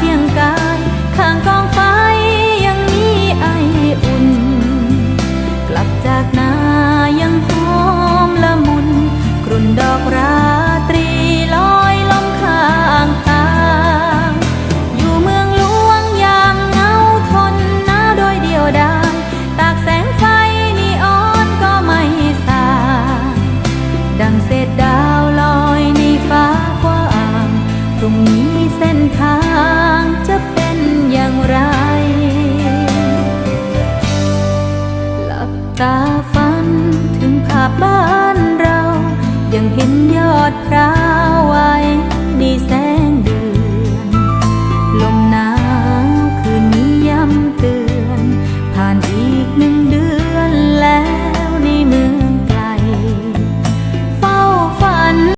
定格 ตาฝันถึงภาพบ้านเรา ยังเห็นยอดพระ